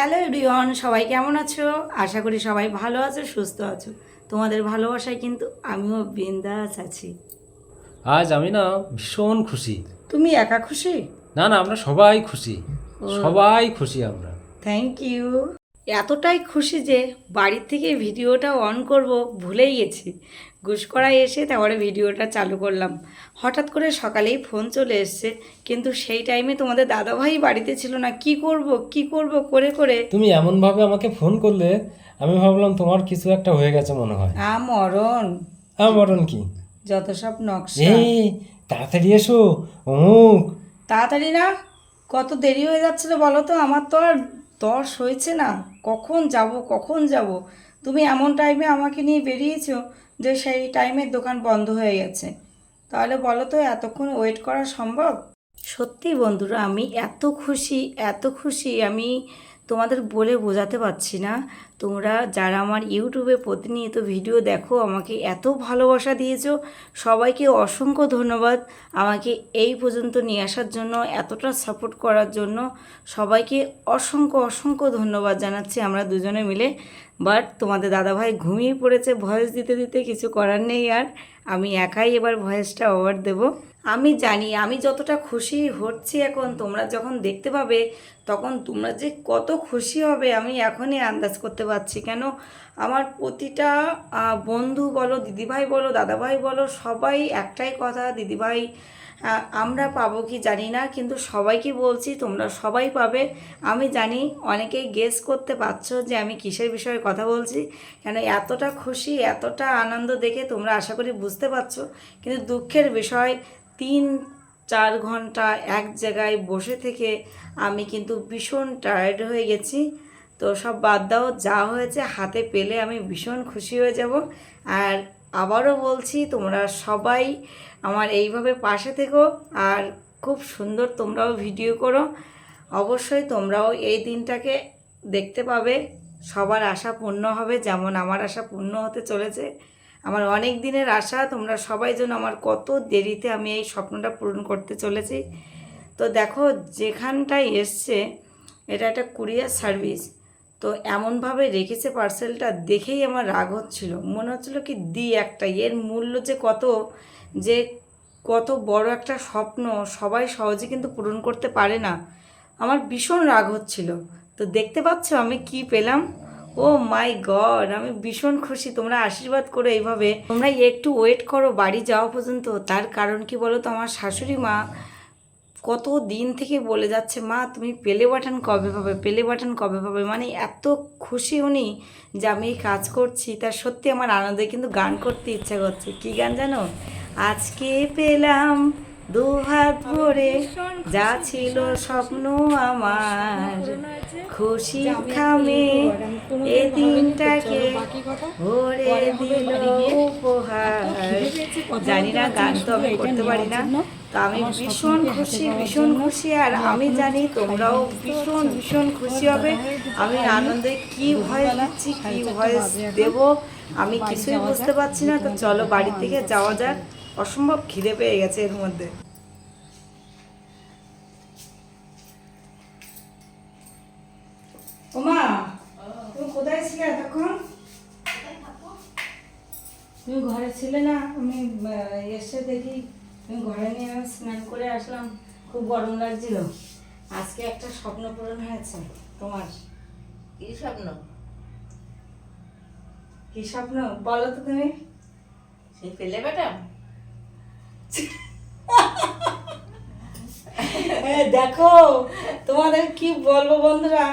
Hello everyone সবাই কেমন আছো? আশা করি সবাই ভালো আছো সুস্থ আছো। তোমাদের ভালোবাসায় কিন্তু আমিও বিন্দাস আছি। আজ আমি না ভীষণ খুশি। তুমি একা খুশি? না না আমরা সবাই খুশি। সবাই খুশি আমরা। থ্যাংক ইউ এতটাই খুশি যে বাড়ির থেকে ভিডিওটা অন করব ভুলেই গেছি। গুসকরায় এসে তারপরে ভিডিওটা চালু করলাম। হঠাৎ করে সকালেই ফোন চলে এসছে কিন্তু সেই টাইমে তোমাদের দাদাভাই বাড়িতে ছিল না। কি করব কি করব করে করে। তুমি এমনভাবে আমাকে ফোন করলে আমি ভাবলাম তোমার কিছু একটা হয়ে গেছে মনে হয়। আ মরণ। হ্যাঁ মরণ কি? যত সব নকশা। এই তাড়াতাড়ি এসো অমুক। তাড়াতাড়ি না কত দেরি হয়ে যাচ্ছিল বলো তো? আমার তো আর দশ হয়েছে না। কখন যাব কখন যাব? তুমি এমন টাইমে আমাকে নিয়ে বেরিয়েছো যে সেই টাইমে দোকান বন্ধ হয়ে গেছে। তাহলে বলো তো এতক্ষণ ওয়েট করা সম্ভব? সত্যি বন্ধুরা, আমি এত খুশি এত খুশি। আমি তোমাদের বলে বোঝাতে পারছি না। তোমরা যারা আমার ইউটিউবে প্রতিনিয়ত ভিডিও দেখো, আমাকে এত ভালোবাসা দিয়েছ। সবাইকে অসংখ্য ধন্যবাদ আমাকে এই পর্যন্ত নিয়ে আসার জন্য, এতটা সাপোর্ট করার জন্য। সবাইকে অসংখ্য অসংখ্য ধন্যবাদ জানাচ্ছি আমরা দুজনে মিলে। বাট তোমাদের দাদাভাই ঘুমিয়ে পড়েছে ভয়েস দিতে দিতে কিছু করার নেই আর। আমি একাই এবার ভয়েসটা ওভার দেব। আমি জানি, আমি যতটা খুশি হচ্ছি এখন, তোমরা যখন দেখতে পাবে, তখন তোমরা যে কত খুশি হবে আমি এখনই আন্দাজ করতে পারছি। কেন? আমার প্রতিটা বন্ধু বলো, দিদিভাই বলো, দাদাভাই বলো, সবাই একটাই কথা, দিদিভাই আমরা পাবো কি জানি না, কিন্তু সবাইকে বলছি, তোমরা সবাই পাবে। আমি জানি, অনেকেই গেস করতে পারছ যে আমি কিসের বিষয়ে কথা বলছি। কেন? এতটা খুশি, এতটা আনন্দ দেখে তোমরা আশা করি বুঝতে পারছ। কিন্তু দুঃখের বিষয় তিন, চার ঘণ্টা এক জায়গায় বসে থেকে আমি কিন্তু ভীষণ টায়ার্ড হয়ে গেছি। তো সব বাদ দাও, যা হয়েছে হাতে পেলে আমি ভীষণ খুশি হয়ে যাব। আর আবারও বলছি, তোমরা সবাই আমার এইভাবে পাশে থেকো আর খুব সুন্দর তোমরাও ভিডিও করো। অবশ্যই তোমরাও এই দিনটাকে দেখতে পাবে। সবার আশা পূর্ণ হবে, যেমন আমার আশা পূর্ণ হতে চলেছে। আমার অনেক দিনের আশা, তোমরা সবাই যেন আমার কত দেরিতে আমি এই স্বপ্নটা পূরণ করতে চলেছি। তো দেখো, যেখানটায় এসছে, এটা একটা কুরিয়ার সার্ভিস। তো এমনভাবে রেখেছে পার্সেলটা দেখেই আমার রাগ হচ্ছিল। মনে হচ্ছিল কি দি একটা, এর মূল্য যে কত যে কত বড় একটা স্বপ্ন সবাই সহজে কিন্তু পূরণ করতে পারে না। আমার ভীষণ রাগ হচ্ছিল। তো দেখতে পাচ্ছ আমি কি পেলাম? ও মাই গড, আমি ভীষণ খুশি। তোমরা আশীর্বাদ করো এইভাবে। তোমরা একটু ওয়েট করো, বাড়ি যাওয়া পর্যন্ত। তার কারণ কি বলো তো, আমার শাশুড়ি মা কত দিন থেকে বলে যাচ্ছে, মা, তুমি পেলে বাটন কবে পাবে? পেলে বাটন কবে পাবে? মানে এত খুশি উনি যে আমি এই কাজ করছি। তার সত্যি আমার আনন্দে কিন্তু গান করতে ইচ্ছা করছে। কি গান জানো? আজকে পেলাম দু হাত ভরে যা ছিল স্বপ্ন আমার। খুশি খামে এ দিনটাকে ভরে দিল উপহার। জানি না গান তো আমি করতে পারি না। তো আমি ভীষণ খুশি ভীষণ খুশি। আর আমি জানি তোমরাও ভীষণ ভীষণ খুশি হবে। আমি আনন্দে কি ভয় দিচ্ছি কি ভয়েস দেব আমি কিছুই বুঝতে পারছি না। তো চলো বাড়ি থেকে যাওয়া যাক। অসম্ভব খিদে পেয়ে গেছে এর মধ্যে। ওমা তুমি কোথায় ছিলে এতক্ষণ? তুমি ঘরে ছিলে না আমি এসে দেখি তুমি ঘরে নিয়ে আমি স্নান করে আসলাম খুব গরম লাগছিল। আজকে একটা স্বপ্ন পূরণ হয়েছে তোমার। কি স্বপ্ন? কি স্বপ্ন? বলো তো তুমি। সেই পেলে হ্যাঁ, দেখো তোমাদের কি বলব বন্ধুরা?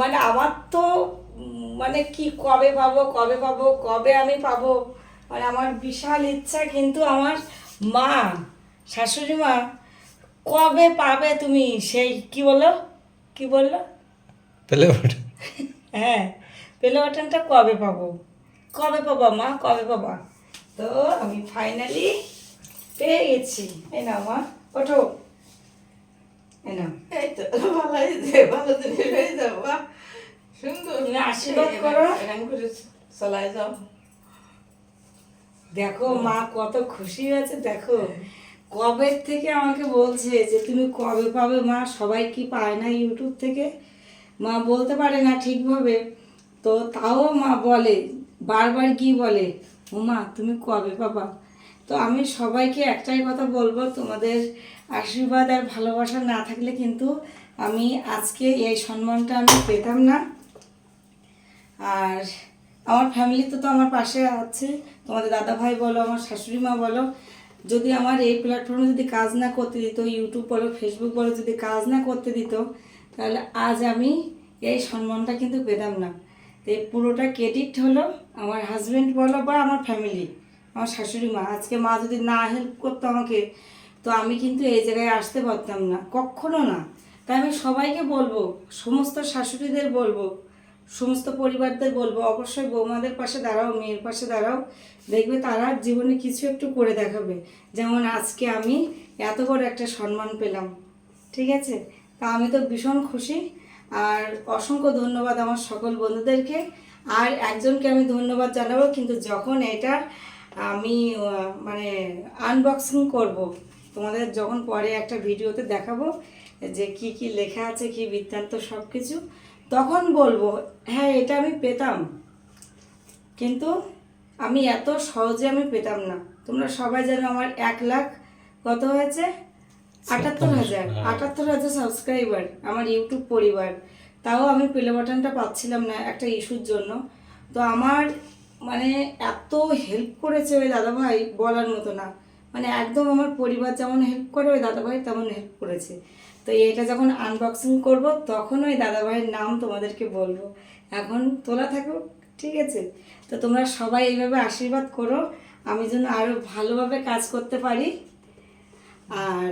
মানে আমার তো মানে কি কবে পাবো কবে পাবো কবে আমি পাবো? মানে আমার বিশাল ইচ্ছা কিন্তু আমার মা শাশুড়ি মা কবে পাবে তুমি? সেই কি বলো কি বলল? পেলে ওঠে হ্যাঁ পেলে বাটনটা কবে পাবো? কবে পাবা মা? কবে পাবা? তো আমি ফাইনালি পেয়ে গেছি এই না মা ওঠো। এই না এই তো ভালো ভালো দিনে হয়ে যাও বাহ। সুন্দর। আশীর্বাদ করো। এরকম করে চলাই যাও। দেখো মা কত খুশি হয়েছে দেখো। কবে থেকে আমাকে বলছে যে তুমি কবে পাবে মা? সবাই কি পায় না ইউটিউব থেকে? মা বলতে পারে না ঠিকভাবে। তো তাও মা বলে বারবার কি বলে ও মা তুমি কবে বাবা তো আমি সবাইকে একটাই কথা বলব, তোমাদের আশীর্বাদ আর ভালোবাসা না থাকলে কিন্তু আমি আজকে এই সম্মানটা আমি পেতাম না। আর আমার ফ্যামিলি তো তো আমার পাশে আছে। তোমাদের দাদা ভাই বলো, আমার শাশুড়ি মা বলো, যদি আমার এই প্ল্যাটফর্মে যদি কাজ না করতে দিত ইউটিউব বলো ফেসবুক বলো, যদি কাজ না করতে দিত, তাহলে আজ আমি এই সম্মানটা কিন্তু পেতাম না। তো এই পুরোটা ক্রেডিট হলো আমার হাজব্যান্ড বলো বা আমার ফ্যামিলি আমার শাশুড়ি মা, আজকে মা যদি না হেল্প করতো আমাকে, তো আমি কিন্তু এই জায়গায় আসতে পারতাম না, কখনো না। তাই আমি সবাইকে বলব, সমস্ত শাশুড়িদের বলব, সমস্ত পরিবারদের বলব, অবশ্যই বৌমাদের পাশে দাঁড়াও, মেয়ের পাশে দাঁড়াও, দেখবে তারা জীবনে কিছু একটু করে দেখাবে। যেমন আজকে আমি এত বড় একটা সম্মান পেলাম, ঠিক আছে? তা আমি তো ভীষণ খুশি। আর অসংখ্য ধন্যবাদ আমার সকল বন্ধুদেরকে। আর একজনকে আমি ধন্যবাদ জানাব, কিন্তু যখন এটা আমি মানে আনবক্সিং করব। তোমাদের যখন পরে একটা ভিডিওতে দেখাবো যে কি কি লেখা আছে কি বৃত্তান্ত সব কিছু তখন বলব হ্যাঁ এটা আমি পেতাম। কিন্তু আমি এত সহজে আমি পেতাম না। তোমরা সবাই জানো আমার এক লাখ কত হয়েছে? আটাত্তর হাজার। হ্যাঁ। আটাত্তর হাজার সাবস্ক্রাইবার আমার ইউটিউব পরিবার। তাও আমি প্লে বাটনটা পাচ্ছিলাম না একটা ইস্যুর জন্য। তো আমার মানে এত হেল্প করেছে ওই দাদাভাই বলার মতো না। মানে একদম আমার পরিবার যেমন হেল্প করে ওই দাদাভাই তেমন হেল্প করেছে। তো এটা যখন আনবক্সিং করব তখন ওই দাদাভাইয়ের নাম তোমাদেরকে বলব। এখন তোলা থাকো ঠিক আছে? তো তোমরা সবাই এইভাবে আশীর্বাদ করো আমি যেন আরও ভালোভাবে কাজ করতে পারি। আর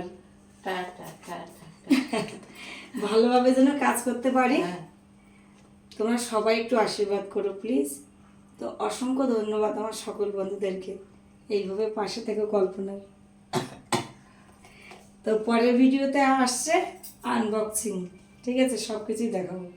ভালোভাবে যেন কাজ করতে পারি। হ্যাঁ। তোমরা সবাই একটু আশীর্বাদ করো প্লিজ তো অসংখ্য ধন্যবাদ আমার সকল বন্ধুদেরকে এইভাবে পাশে থেকে কল্পনার তো পরের ভিডিওতে আসছে আনবক্সিং ঠিক আছে সব কিছুই দেখাবো।